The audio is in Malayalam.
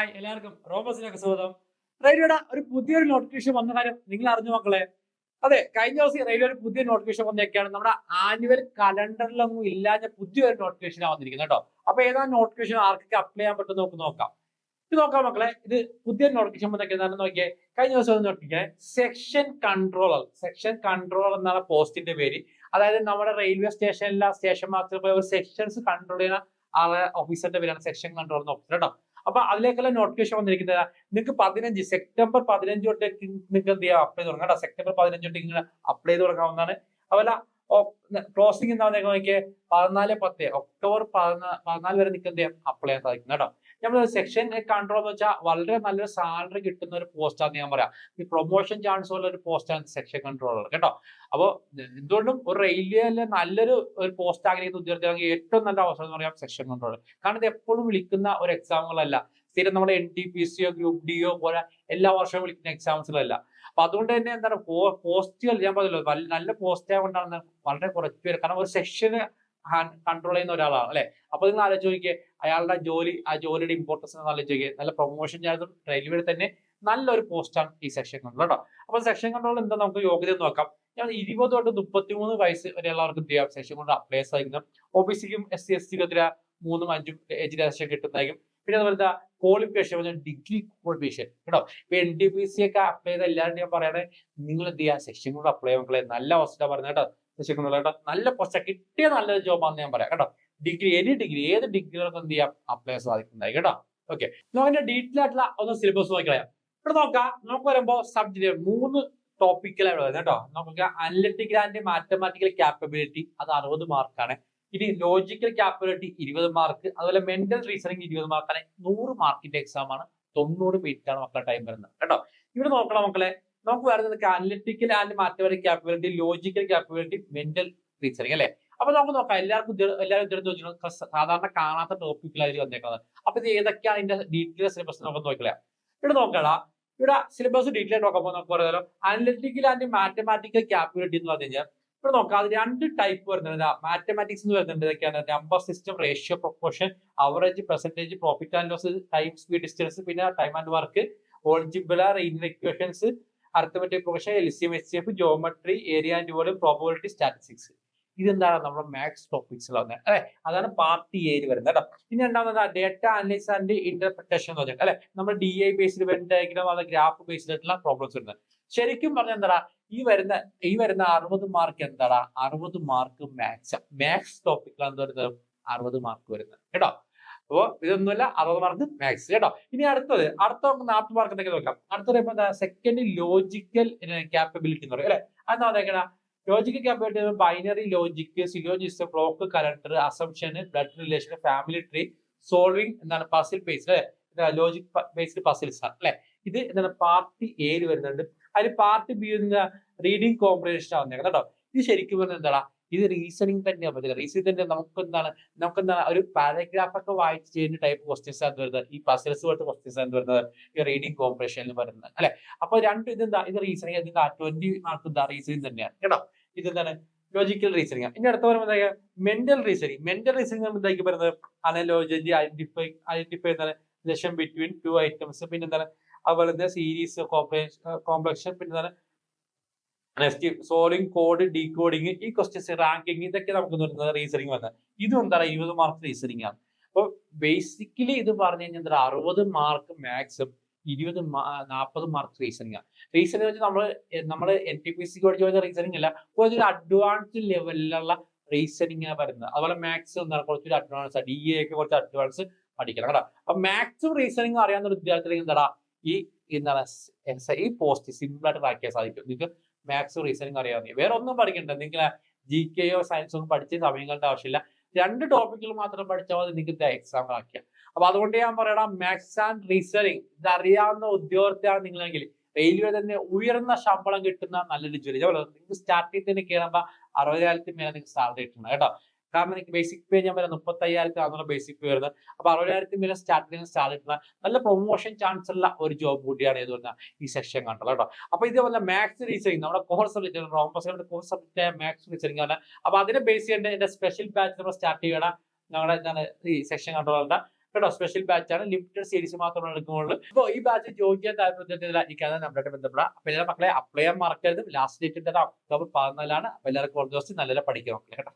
ഹായ് എല്ലാവർക്കും. റോമസിനൊക്കെ സ്വാഗതം. റെയിൽവേയുടെ ഒരു പുതിയൊരു നോട്ടിഫിക്കേഷൻ വന്ന കാര്യം നിങ്ങൾ അറിഞ്ഞു മക്കളെ. അതെ കഴിഞ്ഞ ദിവസം റെയിൽവേ ഒരു പുതിയ നോട്ടിഫിക്കേഷൻ വന്നേക്കാണ് നമ്മുടെ ആനുവൽ കലണ്ടറിലൊന്നും ഇല്ലാത്ത പുതിയൊരു നോട്ടിഫിക്കേഷൻ വന്നിരിക്കുന്നത് കേട്ടോ. അപ്പൊ ഏതാ നോട്ടിഫിക്കേഷൻ ആർക്കൊക്കെ അപ്ലൈ ചെയ്യാൻ പറ്റും നമുക്ക് നോക്കാം. ഇത് നോക്കാം മക്കളെ. ഇത് പുതിയ നോട്ടിഫിക്കേഷൻ വന്നേക്കുന്നത് നോക്കിയേ. കഴിഞ്ഞ ദിവസം നോട്ടിക്കേ സെക്ഷൻ കൺട്രോളർ സെക്ഷൻ കൺട്രോളർ എന്നാണ് പോസ്റ്റിന്റെ പേര്. അതായത് നമ്മുടെ റെയിൽവേ സ്റ്റേഷനിലെ സ്റ്റേഷൻ മാസ്റ്റർ സെക്ഷൻസ് കൺട്രോൾ ചെയ്യുന്ന ആളെ ഓഫീസറിന്റെ പേരാണ് സെക്ഷൻ കൺട്രോൾ ഓഫീസർ കേട്ടോ. അപ്പൊ അതിലേക്കുള്ള നോട്ടിഫിക്കേഷൻ വന്നിരിക്കുന്നത് നിങ്ങൾക്ക് പതിനഞ്ച് സെപ്റ്റംബർ പതിനഞ്ച് തൊട്ടേക്ക് നിങ്ങൾക്ക് എന്ത് ചെയ്യാം? അപ്ലൈ തുടങ്ങാം സെപ്റ്റംബർ പതിനഞ്ച് തൊട്ട് ഇങ്ങനെ അപ്ലൈ തുടങ്ങാവുന്നതാണ്. അതുപോലെ ക്ലോസിംഗ് എന്താ നോക്കിയാൽ പതിനാല് പത്ത് ഒക്ടോബർ പതിനാ പതിനാല് വരെ നിങ്ങൾക്ക് എന്ത് ചെയ്യാം? അപ്ലൈ ചെയ്യാൻ സാധിക്കും കേട്ടോ. നമ്മൾ സെക്ഷൻ കൺട്രോൾ എന്ന് വെച്ചാൽ വളരെ നല്ലൊരു സാലറി കിട്ടുന്ന ഒരു പോസ്റ്റാന്ന് ഞാൻ പറയാം. ഈ പ്രൊമോഷൻ ചാൻസ് ഉള്ള ഒരു പോസ്റ്റാണ് സെക്ഷൻ കൺട്രോളർ കേട്ടോ? അപ്പോൾ എന്തുകൊണ്ടും ഒരു റെയിൽവേയിലെ നല്ലൊരു ഒരു പോസ്റ്റ് ആഗ്രഹിക്കുന്ന ഉദ്യോഗാർത്ഥികൾക്ക് ഏറ്റവും നല്ല അവസരം എന്ന് പറയാം സെക്ഷൻ കൺട്രോളർ കാരണം ഇത് എപ്പോഴും വിളിക്കുന്ന ഒരു എക്സാമുകളല്ല സ്ഥിരം നമ്മുടെ എൻ ടി പി സിയോ ഗ്രൂപ്പ് ഡിയോ പോലെ എല്ലാ വർഷവും വിളിക്കുന്ന എക്സാംസുകളല്ല അപ്പൊ അതുകൊണ്ട് തന്നെ എന്താണ് പോസ്റ്റുകൾ ഞാൻ പറഞ്ഞല്ലോ നല്ല പോസ്റ്റ് ആയതുകൊണ്ടാണ് വളരെ കുറച്ച് പേര്. കാരണം ഒരു സെക്ഷന് കൺട്രോൾ ചെയ്യുന്ന ഒരാളാണ് അല്ലെ? അപ്പൊ നിങ്ങൾ ആലോചിച്ച് നോക്കിയേ അയാളുടെ ജോലി ആ ജോലിയുടെ ഇമ്പോർട്ടൻസ് ആലോചിച്ച് നോക്കിയേ നല്ല പ്രൊമോഷൻ ചെയ്തും റെയിൽവേയിൽ തന്നെ നല്ലൊരു പോസ്റ്റാണ് ഈ സെക്ഷൻ കൺട്രോൾ കേട്ടോ അപ്പൊ സെക്ഷൻ കൺട്രോൾ എന്താ നമുക്ക് യോഗ്യത നോക്കാം. ഞാൻ ഇരുപത് തൊട്ട് മുപ്പത്തിമൂന്ന് വയസ്സ് വരെയുള്ളവർക്ക് എന്ത് ചെയ്യാം? സെക്ഷൻ കൊണ്ട് അപ്ലൈ സാധിക്കും ഒ ബി സിക്കും എസ് സി എസ് സിക്കും എതിരെ മൂന്നും അഞ്ചും ഏജ് രജിസ്ട്രേഷൻ കിട്ടുന്നതായിരിക്കും. പിന്നെ അതുപോലെ ക്വാളിഫിക്കേഷൻ ഡിഗ്രി ക്വാളിഫിക്കേഷൻ കേട്ടോ? ഇപ്പൊ എൻ ഡി പി സി ഒക്കെ അപ്ലൈ ചെയ്ത എല്ലാവരും ഞാൻ പറയണേ നിങ്ങൾ എന്ത് ചെയ്യുക സെക്ഷൻ കൊണ്ട് അപ്ലൈ മക്കളെ. നല്ല അവസ്ഥ പറഞ്ഞ കേട്ടോ. കേട്ടോ. നല്ല പോസ്റ്റ് കിട്ടിയ നല്ലൊരു ജോബാണെന്ന് ഞാൻ പറയാം. കേട്ടോ. ഡിഗ്രി എനി ഡിഗ്രി ഏത് ഡിഗ്രികൾക്ക് എന്ത് ചെയ്യാം? അപ്ലൈ സാധിക്കുന്നതായി. കേട്ടോ. ഓക്കെ നമുക്കിന്റെ ഡീറ്റെയിൽ ആയിട്ടുള്ള ഒന്ന് സിലബസ് നോക്കിക്കളയാം. ഇവിടെ നോക്കാം. നമുക്ക് വരുമ്പോ സബ്ജക്ട് മൂന്ന് ടോപ്പിക്കലാണ് വരുന്നത് കേട്ടോ. നമുക്ക് അനലിറ്റിക്കൽ ആൻഡ് മാത്തമാറ്റിക്കൽ ക്യാപ്പബിലിറ്റി അത് അറുപത് മാർക്കാണ് ഇനി ലോജിക്കൽ ക്യാപ്പബിലിറ്റി ഇരുപത് മാർക്ക് അതുപോലെ മെന്റൽ റീസണിങ് ഇരുപത് മാർക്കാണ് നൂറ് മാർക്കിന്റെ എക്സാം ആണ്. തൊണ്ണൂറ് മിനിറ്റ് ആണ് മക്കളുടെ ടൈം വരുന്നത്. കേട്ടോ. ഇവിടെ നോക്കണം മക്കളെ. നമുക്ക് വരുന്നത് analytical and mathematic capability logical capability mental reasoning അല്ലെ? അപ്പൊ നമുക്ക് നോക്കാം. എല്ലാവർക്കും എല്ലാവരും എല്ലാവരും ഉദ്യോഗം സാധാരണ കാണാത്ത ടോപ്പിക്കിലായിരിക്കും വന്നേക്കുന്നത്. അപ്പൊ ഇത് ഏതൊക്കെയാണ് ഇതിന്റെ ഡീറ്റെയിൽ സിലബസ് നമുക്ക് നോക്കില്ല? ഇവിടെ നോക്കടാ ഇവിടെ സിലബസ് ഡീറ്റെയിൽ നോക്കുമ്പോൾ നമുക്ക് പറയാലോ. അനലിറ്റിക്കൽ ആൻഡ് മാത്തമാറ്റിക്കൽ ക്യാപ്പബിലിറ്റി എന്ന് പറഞ്ഞു കഴിഞ്ഞാൽ ഇവിടെ നോക്കാം. അത് രണ്ട് ടൈപ്പ് വരുന്നുണ്ട് മാത്തമാറ്റിക്സ് എന്ന് വരുന്നുണ്ട് ഇതൊക്കെയാണ്. Number system ratio proportion average percentage profit and loss time speed distance പിന്നെ time and work algebra equations arithmetic progression L C M S C F geometry area and volume probability statistics ഇതെന്താണ് നമ്മുടെ മാത്സ് ടോപ്പിക്സ് അല്ലെ? അതാണ് പാർട്ടി എയിൽ വരുന്നത് കേട്ടോ. ഇനി രണ്ടാമത് ഡേറ്റ അനലൈസ് ആൻഡ് ഇന്റർപ്രിട്ടേഷൻ എന്ന് പറഞ്ഞാൽ അല്ലെ? നമ്മൾ ഡി ഐ ബേസ്ഡ് വരുന്ന ഡയഗ്രാം അത് ഗ്രാഫ് ബേസ്ഡ് ആയിട്ടുള്ള പ്രോബ്ലംസ് വരുന്നത്. ശരിക്കും പറഞ്ഞാൽ എന്താടാ? ഈ വരുന്ന ഈ വരുന്ന അറുപത് മാർക്ക് എന്താടാ? അറുപത് മാർക്ക് മാത്സ് മാത്സ് ടോപ്പിക്കിലാണ് എന്ത് വരുന്നത്? അറുപത് മാർക്ക് വരുന്നത്. കേട്ടോ? അപ്പോ ഇതൊന്നുമല്ല അറുപത് മാർക്ക് മാക്സ് കേട്ടോ. ഇനി അടുത്തത് അടുത്ത നമുക്ക് നാൽപ്പത് മാർക്ക് എന്തൊക്കെ നോക്കാം. അടുത്തത് എന്താ സെക്കൻഡ് ലോജിക്കൽ ക്യാപ്പബിലിറ്റി എന്ന് പറയും അല്ലെ? അതെന്താ നോക്കണ logical capability binary logic syllogist block calendar assumption blood relation family tree solving എന്താണ് puzzle based logic based puzzles ആണ് അല്ലെ? ഇത് എന്താണ് പാർട്ടി എയിൽ വരുന്നുണ്ട്. അതിൽ പാർട്ടി ബി റീഡിങ് കോമ്പിനേഷൻ ആവുന്നത് കേട്ടോ. ഇത് ശരിക്കും പറഞ്ഞാൽ എന്താ ഇത് റീസണിങ് തന്നെയാണ് പറ്റില്ല റീസണിങ് തന്നെ നമുക്ക് എന്താണ് നമുക്ക് എന്താണ് ഒരു പാരഗ്രാഫ് ഒക്കെ വായിച്ച് ചെയ്യുന്ന ടൈപ്പ് ക്വസ്റ്റ്യൻസ് ആണ് വരുന്നത്. ഈ പസിൽസ് പോലത്തെ ക്വസ്റ്റ്യൻസ് ആണ് വരുന്നത്. ഈ റീഡിങ് കോമ്പറേഷൻ എന്ന് വരുന്നത് അല്ലെ? അപ്പൊ രണ്ട് ഇതെന്താ? ഇത് റീസണിങ് ഇതിന്റെ ട്വന്റി മാർക്ക് എന്താ റീസണിങ് തന്നെയാണ്. കേട്ടോ? ഇതെന്താണ്? ലോജിക്കൽ റീസണിങ് ഇനി അടുത്ത പറയുമ്പോൾ എന്താ മെന്റൽ റീസണിങ് മെന്റൽ റീസണിങ് എന്തായിരിക്കും പറയുന്നത്? അനലോജി ഐഡന്റിഫൈ ഐഡന്റിഫൈ എന്താണ്? ലക്ഷം ബിറ്റ്വീൻ ടു ഐറ്റംസ് പിന്നെ എന്താണ്? അതുപോലെ സീരീസ് കോംപ്ലക്ഷൻ പിന്നെ എന്താണ്? നെക്സ്റ്റ് സോളിംഗ് കോഡ് ഡീകോഡിങ് ഈ ക്വസ്റ്റ്യൻസ് റാങ്കിങ് ഇതൊക്കെ നമുക്ക് വരുന്നത് റീസണിങ് വന്നത് ഇതും എന്താണ് ഇരുപത് മാർക്ക് റീസണിങ് ആണ്. അപ്പോൾ ബേസിക്കലി ഇത് പറഞ്ഞു കഴിഞ്ഞാൽ എന്താ അറുപത് മാർക്ക് മാക്സും ഇരുപത് നാൽപ്പത് മാർക്ക് റീസണിങ് ആണ്. റീസണിങ് വെച്ചാൽ നമ്മൾ നമ്മൾ എൻ ടി പി സി പഠിച്ചു കഴിഞ്ഞാൽ റീസണിങ് അല്ല. കുറച്ചൊരു അഡ്വാൻസ് ലെവലിലുള്ള റീസണിങ് വരുന്നത്. അതുപോലെ മാത്സ് എന്താണ് കുറച്ചൊരു അഡ്വാൻസ് ഡി എ ഒക്കെ കുറച്ച് അഡ്വാൻസ് പഠിക്കണം കേട്ടോ. അപ്പൊ മാത്സും റീസണിങ് അറിയാവുന്ന ഒരു വിദ്യാർത്ഥികൾക്ക് എന്താടാ ഈ എന്താണ് ഈ പോസ്റ്റ് സിമ്പിൾ ആയിട്ട് ട്രാക്ക് ചെയ്യാൻ സാധിക്കും. നിങ്ങൾക്ക് മാത്സും റീസണിങ് അറിയാവുന്ന വേറെ ഒന്നും പഠിക്കണ്ട. നിങ്ങൾ ജി കെയോ സയൻസ് ഒന്നും പഠിച്ച സമയങ്ങളുടെ ആവശ്യമില്ല. രണ്ട് ടോപ്പിക്കിൽ മാത്രം പഠിച്ചാൽ മതി നിങ്ങൾക്ക് എക്സാം ആക്കിയ. അപ്പൊ അതുകൊണ്ട് ഞാൻ പറയണം മാത്സ് ആൻഡ് റീസണിങ് ഇത് അറിയാവുന്ന ഉദ്യോഗസ്ഥയാണ് നിങ്ങളെങ്കിൽ റെയിൽവേ തന്നെ ഉയർന്ന ശമ്പളം കിട്ടുന്ന നല്ലൊരു ജോലി. നിങ്ങൾക്ക് സ്റ്റാർട്ടിങ് തന്നെ കയറുമ്പോൾ അറുപതിനായിരത്തിന് മേലെ നിങ്ങൾക്ക് സാലറി കിട്ടണം കേട്ടോ. കാരണം എനിക്ക് ബേസിക് പേ ഞാൻ പറയാം മുപ്പത്തി അയ്യായിരത്തി അറുന്നൂറ് ബേസിക് പേ വരുന്നത്. അപ്പൊ അറുപതിനായിരത്തിന് സ്റ്റാർട്ടിൽ സ്റ്റാർട്ടിങ് സ്റ്റാർട്ട് കിട്ടുന്ന നല്ല പ്രൊമോഷൻ ചാൻസ് ഉള്ള ഒരു ജോബ് കൂടിയാണ് ഇത് പറഞ്ഞാൽ ഈ സെക്ഷൻ കണ്ടത് കേട്ടോ. അപ്പൊ ഇതേപോലെ മാത്സ് റീസണിങ് നമ്മുടെ കോഴ്സ് സബ്ജക്ട് റോമസ് കോഴ്സ് സബ്ജക്റ്റ് മാത്സ് റീസണിങ് ആണ്. അപ്പൊ അതിനെ ബേസ് ചെയ്യേണ്ട എന്റെ സ്പെഷ്യൽ ബാച്ച് നമ്മൾ സ്റ്റാർട്ട് ചെയ്യണം ഞങ്ങളുടെ എന്താണ് ഈ സെക്ഷൻ കൺട്രോളറിന്റെ കേട്ടോ. സ്പെഷ്യൽ ബാച്ച് ആണ്. ലിമിറ്റഡ് സീരീസ് മാത്രമേ എടുക്കുന്നുള്ളൂ. അപ്പോൾ ഈ ബാച്ച് ജോയിൻ ചെയ്യാൻ കാണാൻ നമ്മുടെ ബന്ധപ്പെടാം. അപ്പൊ എല്ലാ മക്കളെ അപ്ലൈ ചെയ്യാൻ മറക്കരുത്. ലാസ്റ്റ് ഡേറ്റ് ഒക്ടോബർ പതിനാലാണ് അപ്പൊ എല്ലാവർക്കും ഓൾ ദിവസം നല്ല മക്കളെ കേട്ടോ.